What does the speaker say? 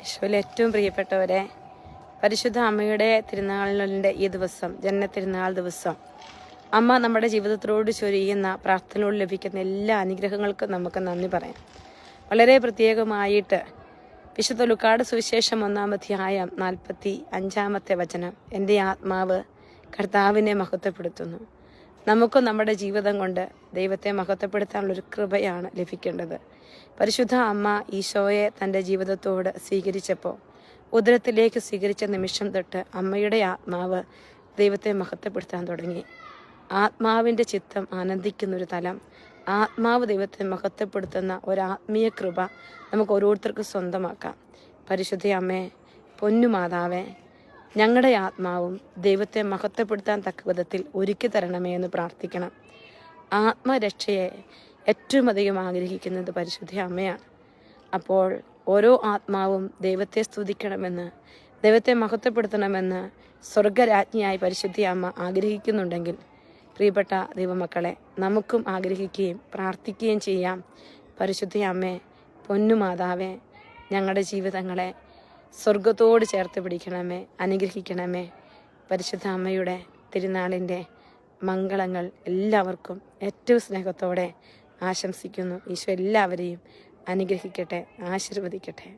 യേശുവിൽ ഏറ്റവും പ്രിയപ്പെട്ടവരെ പരിശുദ്ധ അമ്മയുടെ തിരുനാളിന്റെ ഈ ദിവസം ജനന തിരുനാൾ ദിവസം അമ്മ നമ്മുടെ ജീവിതത്തിലോട് ചൊരിയുന്ന പ്രാർത്ഥനയോട് ലഭിക്കുന്ന എല്ലാ അനുഗ്രഹങ്ങൾക്കും നമുക്ക് നന്ദി പറയാം. വളരെ പ്രത്യേകമായിട്ട് വിശുദ്ധ ലുക്കാട് സുവിശേഷം ഒന്നാമധ്യായം നാൽപ്പത്തി അഞ്ചാമത്തെ വചനം എന്റെ ആത്മാവ് കർത്താവിനെ മഹത്വപ്പെടുത്തുന്നു. നമുക്കും നമ്മുടെ ജീവിതം കൊണ്ട് ദൈവത്തെ മഹത്വപ്പെടുത്താനുള്ളൊരു കൃപയാണ് ലഭിക്കേണ്ടത്. പരിശുദ്ധ അമ്മ ഈശോയെ തന്റെ ജീവിതത്തോട് സ്വീകരിച്ചപ്പോൾ ഉദരത്തിലേക്ക് സ്വീകരിച്ച നിമിഷം തൊട്ട് അമ്മയുടെ ആത്മാവ് ദൈവത്തെ മഹത്വപ്പെടുത്താൻ തുടങ്ങി. ആത്മാവിന്റെ ചിത്തം ആനന്ദിക്കുന്നൊരു തലം ആത്മാവ് ദൈവത്തെ മഹത്വപ്പെടുത്തുന്ന ഒരു ആത്മീയ കൃപ നമുക്ക് ഓരോരുത്തർക്കും സ്വന്തമാക്കാം. പരിശുദ്ധ അമ്മേ പൊന്നുമാതാവേ ഞങ്ങളുടെ ആത്മാവും ദൈവത്തെ മഹത്വപ്പെടുത്താൻ തക്ക വിധത്തിൽ ഒരുക്കി തരണമേ എന്ന് പ്രാർത്ഥിക്കണം. ആത്മരക്ഷയെ ഏറ്റവും അധികം ആഗ്രഹിക്കുന്നത് പരിശുദ്ധ അമ്മയാണ്. അപ്പോൾ ഓരോ ആത്മാവും ദൈവത്തെ സ്തുതിക്കണമെന്ന് ദൈവത്തെ മഹത്വപ്പെടുത്തണമെന്ന് സ്വർഗരാജ്ഞിയായി പരിശുദ്ധി അമ്മ ആഗ്രഹിക്കുന്നുണ്ടെങ്കിൽ പ്രിയപ്പെട്ട ദൈവമക്കളെ നമുക്കും ആഗ്രഹിക്കുകയും പ്രാർത്ഥിക്കുകയും ചെയ്യാം. പരിശുദ്ധി അമ്മേ പൊന്നുമാതാവേ ഞങ്ങളുടെ ജീവിതങ്ങളെ സ്വർഗത്തോട് ചേർത്ത് പിടിക്കണമേ അനുഗ്രഹിക്കണമേ. പരിശുദ്ധ അമ്മയുടെ തിരുനാളിന്റെ മംഗളങ്ങൾ എല്ലാവർക്കും ഏറ്റവും സ്നേഹത്തോടെ ആശംസിക്കുന്നു. ഈശോ എല്ലാവരെയും അനുഗ്രഹിക്കട്ടെ ആശീർവദിക്കട്ടെ.